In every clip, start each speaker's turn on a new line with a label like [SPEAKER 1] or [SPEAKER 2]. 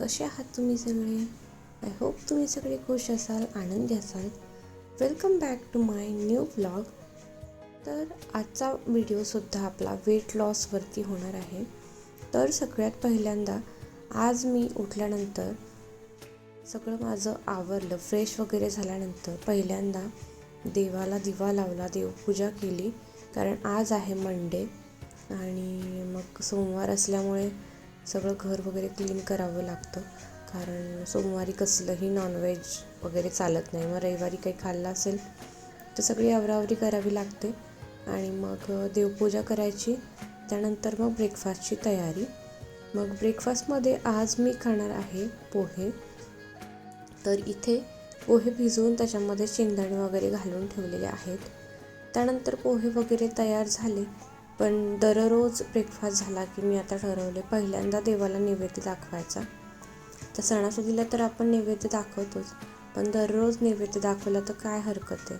[SPEAKER 1] कसे आहात तुम्ही सगळे? आय होप तुम्ही सगळे खुश असाल आनंदी असाल. Welcome back to my new blog तर आजचा व्हिडिओसुद्धा आपला वेट लॉसवरती होणार आहे. तर सगळ्यात पहिल्यांदा आज मी उठल्यानंतर सगळं माझं आवरलं फ्रेश वगैरे झाल्यानंतर पहिल्यांदा देवाला दिवा लावला देवपूजा केली. कारण आज आहे मंडे आणि मग सोमवार असल्यामुळे सगळं घर वगैरे क्लीन करावं लागतं. कारण सोमवारी कसलंही नॉनव्हेज वगैरे चालत नाही. मग रविवारी काही खाल्लं असेल तर सगळी आवरावरी करावी लागते. आणि मग देवपूजा करायची. त्यानंतर मग ब्रेकफास्टची तयारी. मग ब्रेकफास्टमध्ये आज मी खाणार आहे पोहे. तर इथे पोहे भिजवून त्याच्यामध्ये शेंगदाणे वगैरे घालून ठेवलेले आहेत. त्यानंतर पोहे वगैरे तयार झाले. पण दररोज ब्रेकफास्ट झाला की मी आता ठरवले पहिल्यांदा देवाला नैवेद्य दाखवायचा. तर सणासुदीला तर आपण नैवेद्य दाखवतोच पण दररोज नैवेद्य दाखवला तर काय हरकत आहे?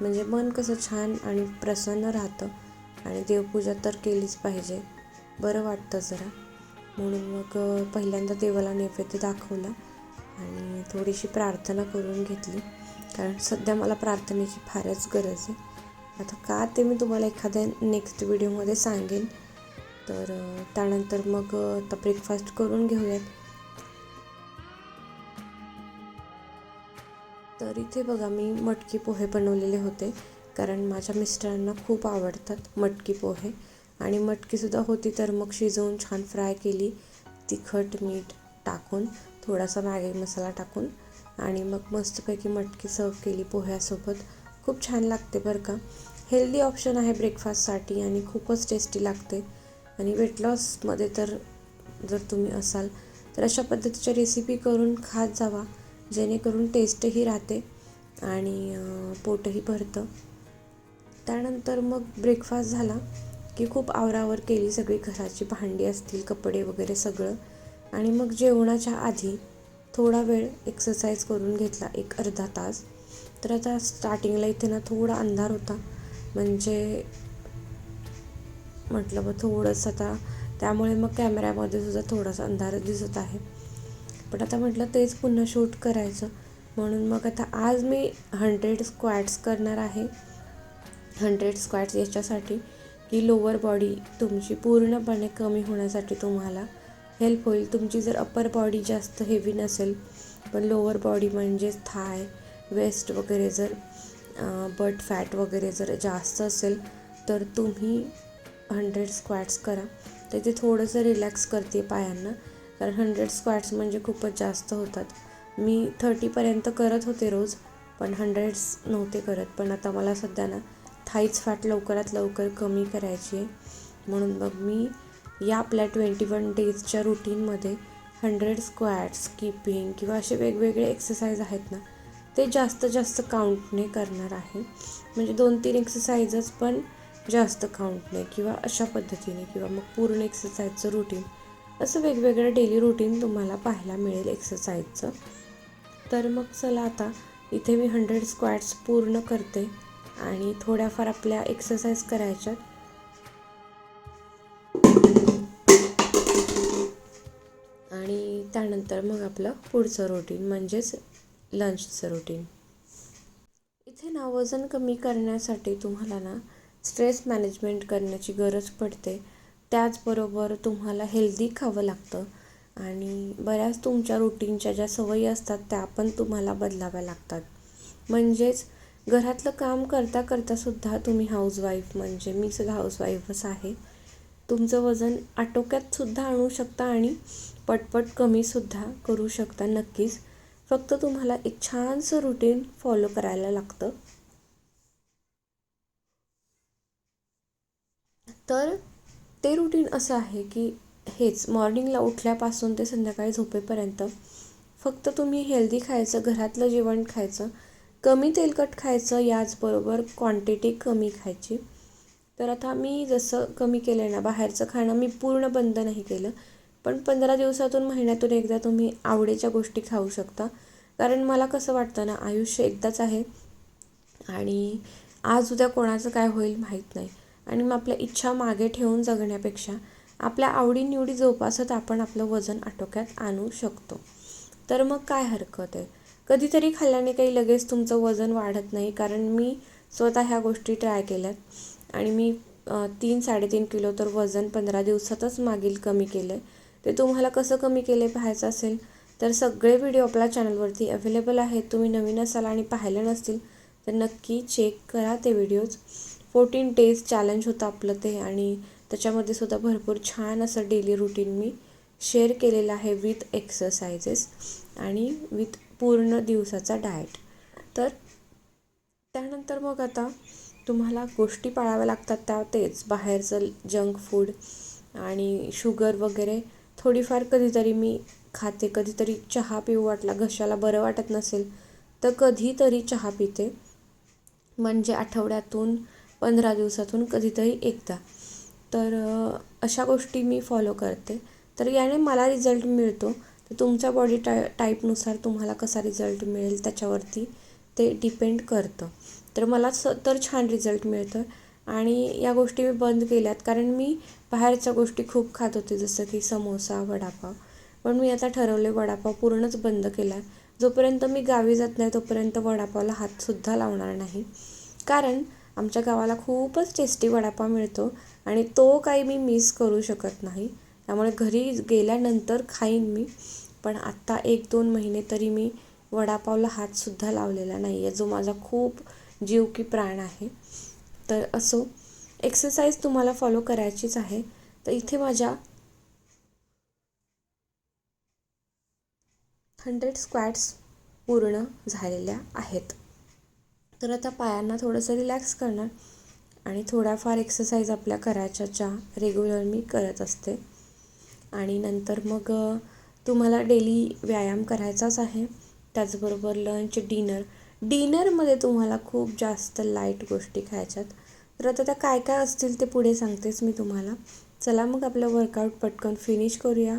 [SPEAKER 1] म्हणजे मन कसं छान आणि प्रसन्न राहतं आणि देवपूजा तर केलीच पाहिजे. बरं वाटतं जरा. म्हणून मग पहिल्यांदा देवाला नैवेद्य दाखवला आणि थोडीशी प्रार्थना करून घेतली. कारण सध्या मला प्रार्थनेची फारच गरज आहे. आता का ते मी तुम्हाला एखाद्या नेक्स्ट व्हिडिओमध्ये सांगेन. तर त्यानंतर मग आता ब्रेकफास्ट करून घेऊयात. तर इथे बघा मी मटकी पोहे बनवलेले होते. कारण माझ्या मिस्टरांना खूप आवडतात मटकी पोहे. आणि मटकीसुद्धा होती तर मग शिजवून छान फ्राय केली. तिखट मीठ टाकून थोडासा मॅगी मसाला टाकून. आणि मग मस्तपैकी मटकी सर्व केली पोह्यासोबत. खूप छान लागते बरं का. हेल्दी ऑप्शन आहे ब्रेकफास्टसाठी आणि खूपच टेस्टी लागते. आणि वेट लॉसमध्ये तर जर तुम्ही असाल तर अशा पद्धतीच्या रेसिपी करून खात जावा जेणेकरून टेस्टही राहते आणि पोटही भरतं. त्यानंतर मग ब्रेकफास्ट झाला की खूप आवरावर केली सगळी घराची भांडी असतील कपडे वगैरे सगळं. आणि मग जेवणाच्या आधी थोडा वेळ एक्सरसाइज करून घेतला एक अर्धा तास. तर आता स्टार्टिंगला इथे ना थोडा अंधार होता. म्हणजे म्हटलं मग थोडंसं आता त्यामुळे मग कॅमेऱ्यामध्ये सुद्धा थोडासा अंधार दिसत आहे. पण आता म्हटलं तेच पुन्हा शूट करायचं. म्हणून मग आता आज मी हंड्रेड स्क्वॅट्स करणार आहे. हंड्रेड स्क्वॅट्स याच्यासाठी की लोअर बॉडी तुमची पूर्णपणे कमी होण्यासाठी तुम्हाला हेल्प होईल. तुमची जर अप्पर बॉडी जास्त हेवी नसेल पण लोअर बॉडी म्हणजेच थाय वेस्ट वगैरे जर बट फॅट वगैरे जर जास्त असेल तर तुम्ही हंड्रेड स्क्वॅट्स करा. तर ते थोडंसं रिलॅक्स करते पायांना. कारण हंड्रेड स्क्वॅट्स म्हणजे खूपच जास्त होतात. मी थर्टीपर्यंत करत होते रोज पण हंड्रेड्स नव्हते करत. पण आता मला सध्या ना थाईच फॅट लवकरात लवकर कमी करायची आहे. म्हणून मग मी या आपल्या ट्वेंटी वन डेजच्या रुटीनमध्ये हंड्रेड स्क्वॅट्स स्किपिंग किंवा असे वेगवेगळे एक्सरसाइज आहेत ना ते जास्त जास्त काउंटने करणार आहे. म्हणजे दोन तीन एक्सरसाइजच पण जास्त काउंटने किंवा अशा पद्धतीने किंवा मग पूर्ण एक्सरसाइजचं रुटीन असं वेगवेगळं डेली रुटीन तुम्हाला पाहायला मिळेल एक्सरसाइजचं तर मग चला आता इथे मी हंड्रेड स्क्वॅट्स पूर्ण करते आणि थोड्याफार आपल्या एक्सरसाइज करायच्या. आणि त्यानंतर मग आपलं पुढचं रुटीन म्हणजेच लंचचं रुटीन इथे ना वजन कमी करण्यासाठी तुम्हाला ना स्ट्रेस मॅनेजमेंट करण्याची गरज पडते. त्याचबरोबर तुम्हाला हेल्दी खावं लागतं आणि बऱ्याच तुमच्या रुटीनच्या ज्या सवयी असतात त्या पण तुम्हाला बदलाव्या लागतात. म्हणजेच घरातलं काम करता करतासुद्धा तुम्ही हाऊसवाईफ म्हणजे मी सुद्धा हाऊसवाईफच आहे. तुमचं वजन आटोक्यातसुद्धा आणू शकता आणि पटपट कमीसुद्धा करू शकता नक्कीच. फक्त तुम्हाला एक छानसं रुटीन फॉलो करायला लागतं. तर ते रुटीन असं आहे की हेच मॉर्निंगला उठल्यापासून ते संध्याकाळी झोपेपर्यंत फक्त तुम्ही हेल्दी खायचं घरातलं जेवण खायचं कमी तेलकट खायचं याचबरोबर क्वांटिटी कमी खायची. तर आता मी जसं कमी केलं ना बाहेरचं खाणं मी पूर्ण बंद नाही केलं. पण पंधरा दिवसातून महिन्यातून एकदा तुम्ही आवडीच्या गोष्टी खाऊ शकता. कारण मला कसं वाटतं ना आयुष्य एकदाच आहे. आणि आज उद्या कोणाचं काय होईल माहीत नाही. आणि मग आपल्या इच्छा मागे ठेवून जगण्यापेक्षा आपल्या आवडीनिवडी जोपासत आपण आपलं वजन आटोक्यात आणू शकतो. तर मग काय हरकत आहे? कधीतरी खाल्ल्याने काही लगेच तुमचं वजन वाढत नाही. कारण मी स्वतः ह्या गोष्टी ट्राय केल्यात. आणि मी तीन साडेतीन किलो तर वजन पंधरा दिवसातच मागील कमी केलं आहे ते तुम्हाला कसं कमी केले पाहायचं असेल तर सगळे व्हिडिओ आपल्या चॅनलवरती अवेलेबल आहेत. तुम्ही नवीन असाल आणि पाहिले नसतील तर नक्की चेक करा ते व्हिडिओज फोर्टीन डेज चॅलेंज होतं आपलं ते आणि त्याच्यामध्ये सुद्धा भरपूर छान असं डेली रुटीन मी शेअर केलेलं आहे विथ एक्सरसाइजेस आणि विथ पूर्ण दिवसाचा डाएट तर त्यानंतर मग आता तुम्हाला गोष्टी पाळाव्या लागतात त्या तेच. बाहेरचं जंक फूड आणि शुगर वगैरे थोडीफार कधीतरी मी खाते कधीतरी चहा पिऊ वाटला घशाला बरं वाटत नसेल तर कधीतरी चहा पिते. म्हणजे आठवड्यातून पंधरा दिवसातून कधीतरी एकदा. तर अशा गोष्टी मी फॉलो करते. तर याने मला रिझल्ट मिळतो. तर तुमच्या बॉडी टाय टाईपनुसार तुम्हाला कसा रिझल्ट मिळेल त्याच्यावरती ते डिपेंड करतं. तर मला स तर छान रिझल्ट मिळतं. आणि या गोष्टी मी बंद केल्यात. कारण मी बाहेरच्या गोष्टी खूप खात होते जसं की समोसा वडापाव. पण मी आता ठरवले वडापाव पूर्णच बंद केला आहे जोपर्यंत मी गावी जात नाही तोपर्यंत वडापावला हातसुद्धा लावणार नाही. कारण आमच्या गावाला खूपच टेस्टी वडापाव मिळतो आणि तो काही मी मिस करू शकत नाही. त्यामुळे घरी गेल्यानंतर खाईन मी. पण आत्ता एक दोन महिने तरी मी वडापावला हातसुद्धा लावलेला नाही आहे जो माझा खूप जीव की प्राण आहे. तर असो एक्सरसाइज तुम्हाला फॉलो करायचीच आहे. तर इथे माझ्या हंड्रेड स्क्वॅट्स पूर्ण झालेल्या आहेत. तर आता पायांना थोडंसं रिलॅक्स करणार आणि थोड्याफार एक्सरसाइज आपल्या करायच्याच्या रेग्युलर मी करत असते. आणि नंतर मग तुम्हाला डेली व्यायाम करायचाच आहे. त्याचबरोबर लंच डिनर डिनरमध्ये तुम्हाला खूप जास्त लाइट गोष्टी खायच्यात. तर आता त्या काय काय असतील ते पुढे सांगतेच मी तुम्हाला. चला मग आपलं वर्कआउट पटकन फिनिश करूया.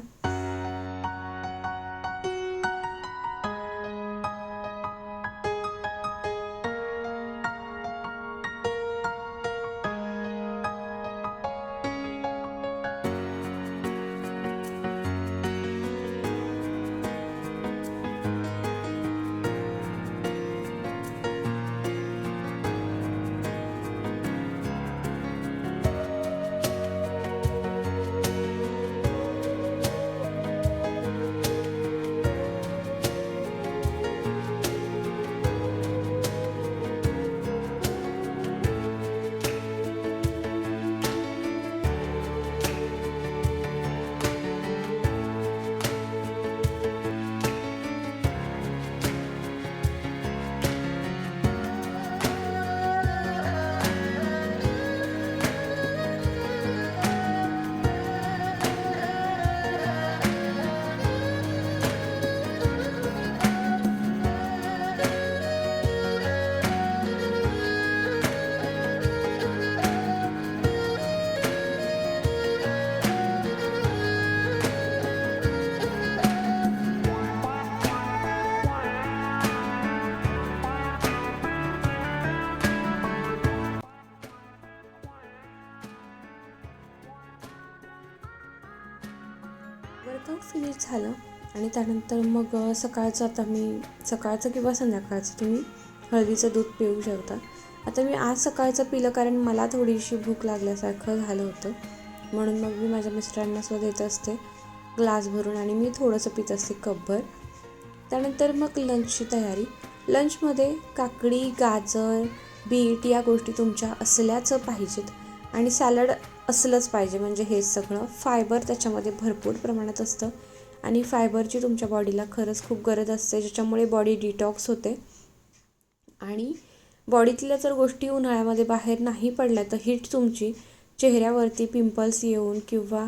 [SPEAKER 1] फिनिश झालं. आणि त्यानंतर मग सकाळचं आता मी सकाळचं किंवा संध्याकाळचं तुम्ही हळदीचं दूध पिऊ शकता. आता मी आज सकाळचं पिलं कारण मला थोडीशी भूक लागल्यासारखं झालं होतं. म्हणून मग मी माझ्या मिस्टरांना सुद्धा देत असते. ग्लास भरून आणि मी थोडंसं पित असते कपभर. त्यानंतर मग लंचची तयारी. लंचमध्ये काकडी गाजर बीट या गोष्टी तुमच्या असल्याचं पाहिजेत. आणि सॅलड असलंच पाहिजे. म्हणजे हे सगळं फायबर त्याच्यामध्ये भरपूर प्रमाणात असतं. आणि फायबरची तुमच्या बॉडीला खरंच खूप गरज असते ज्याच्यामुळे बॉडी डिटॉक्स होते. आणि बॉडीतल्या जर गोष्टी उन्हाळ्यामध्ये बाहेर नाही पडल्या तर हीट तुमची चेहऱ्यावरती पिंपल्स येऊन किंवा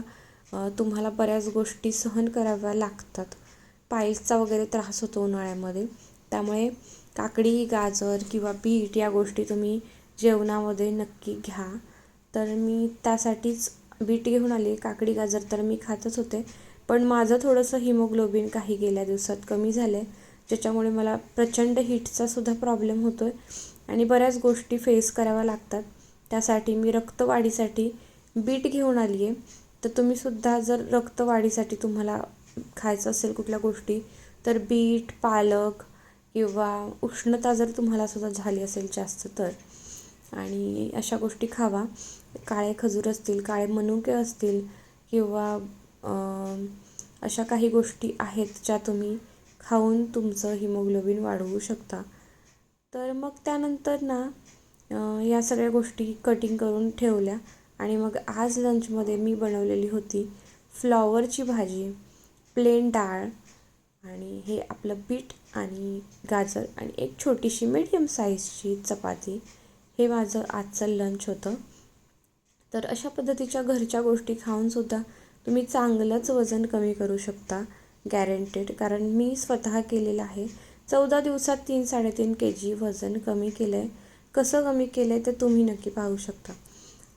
[SPEAKER 1] तुम्हाला बऱ्याच गोष्टी सहन कराव्या लागतात. पाईल्सचा वगैरे त्रास होतो उन्हाळ्यामध्ये. त्यामुळे काकडी गाजर किंवा बीट या गोष्टी तुम्ही जेवणामध्ये नक्की घ्या. तर मी त्यासाठीच बीट घेऊन आली काकडी गाजर तर मी खातच होते. पण माझं थोडंसं हिमोग्लोबिन काही गेल्या दिवसात कमी झालं आहे ज्याच्यामुळे मला प्रचंड हीटचा सुद्धा प्रॉब्लेम होतो आहे आणि बऱ्याच गोष्टी फेस कराव्या लागतात. त्यासाठी मी रक्तवाढीसाठी बीट घेऊन आली आहे तर तुम्हीसुद्धा जर रक्तवाढीसाठी तुम्हाला खायचं असेल कुठल्या गोष्टी तर बीट पालक किंवा उष्णता जर तुम्हाला सुद्धा झाली असेल जास्त तर आणि अशा गोष्टी खावा. काळे खजूर असतील काळे मनुके असतील किंवा अशा काही गोष्टी आहेत ज्या तुम्ही खाऊन तुमचं हिमोग्लोबिन वाढवू शकता. तर मग त्यानंतर ना या सगळ्या गोष्टी कटिंग करून ठेवल्या आणि मग आज लंचमध्ये मी बनवलेली होती फ्लॉवरची भाजी प्लेन डाळ आणि हे आपलं बीट आणि गाजर आणि एक छोटीशी मीडियम साईजची चपाती. हे माझं आजचं लंच होतं. तर अशा पद्धतीच्या घरच्या गोष्टी खाऊनसुद्धा तुम्ही चांगलंच वजन कमी करू शकता गॅरंटेड कारण मी स्वतः केलेलं आहे. चौदा दिवसात तीन साडेतीन के जी वजन कमी केलं आहे कसं कमी केलं आहे ते तुम्ही नक्की पाहू शकता.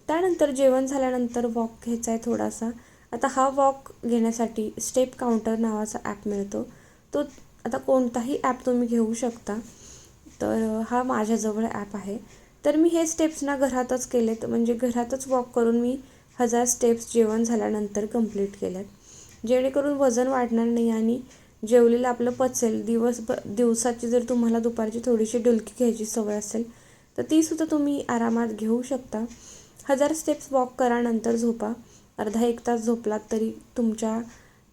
[SPEAKER 1] त्यानंतर जेवण झाल्यानंतर वॉक घ्यायचा आहे थोडासा. आता हा वॉक घेण्यासाठी स्टेप काउंटर नावाचा ॲप मिळतो. तो आता कोणताही ॲप तुम्ही घेऊ शकता. तर हा माझ्याजवळ ॲप आहे. तर मी हे स्टेप्स ना घरातच केलेत. म्हणजे घरातच वॉक करून मी हजार स्टेप्स जेवण झाल्यानंतर कंप्लीट केल्यात. जेणेकरून वजन वाढणार नाही आणि जेवलेलं आपलं पचेल. दिवस दिवसाची जर तुम्हाला दुपारची थोडीशी डुलकी घ्यायची सवय असेल तर तीसुद्धा तुम्ही आरामात घेऊ शकता. हजार स्टेप्स वॉक करा नंतर झोपा. अर्धा एक तास झोपलात तरी तुमच्या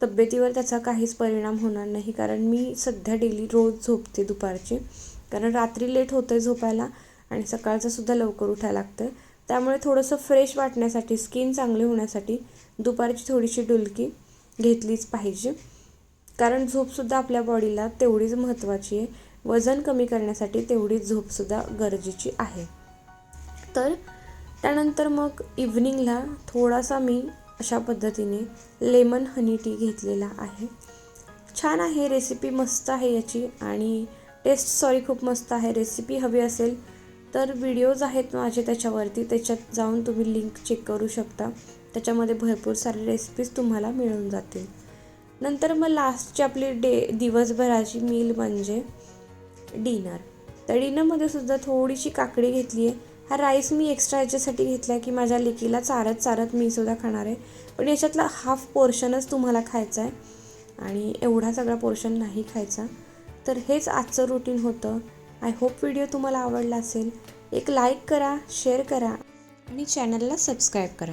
[SPEAKER 1] तब्येतीवर त्याचा काहीच परिणाम होणार नाही. कारण मी सध्या डेली रोज झोपते दुपारची. कारण रात्री लेट होतं आहे झोपायला. आणि सकाळचं सुद्धा लवकर उठायला लागतं आहे त्यामुळे थोडंसं फ्रेश वाटण्यासाठी स्किन चांगली होण्यासाठी दुपारची थोडीशी डुलकी घेतलीच पाहिजे. कारण झोपसुद्धा आपल्या बॉडीला तेवढीच महत्त्वाची आहे. वजन कमी करण्यासाठी तेवढीच झोपसुद्धा गरजेची आहे. तर त्यानंतर मग इव्हनिंगला थोडासा मी अशा पद्धतीने लेमन हनी टी घेतलेला आहे. छान आहे रेसिपी मस्त आहे याची. आणि टेस्ट सॉरी खूप मस्त आहे. रेसिपी हवी असेल तर व्हिडिओज आहेत माझे त्याच्यावरती त्याच्यात जाऊन तुम्ही लिंक चेक करू शकता. त्याच्यामध्ये भरपूर सारे रेसिपीज तुम्हाला मिळून जातील. नंतर मग लास्टची आपली डे दिवसभराची मील म्हणजे डिनर तर डिनरमध्ये सुद्धा थोडीशी काकडी घेतली आहे. हा राईस मी एक्स्ट्रा याच्यासाठी घेतला आहे की माझ्या लेकीला चारत चारत मी सुद्धा खाणार आहे. पण याच्यातला हाफ पोर्शनच तुम्हाला खायचा आहे. आणि एवढा सगळा पोर्शन नाही खायचा. तर हेच आजचं रुटीन होतं. आय होप व्हिडिओ तुम्हाला आवडला असेल. एक लाईक करा शेअर करा आणि चॅनलला सबस्क्राईब करा.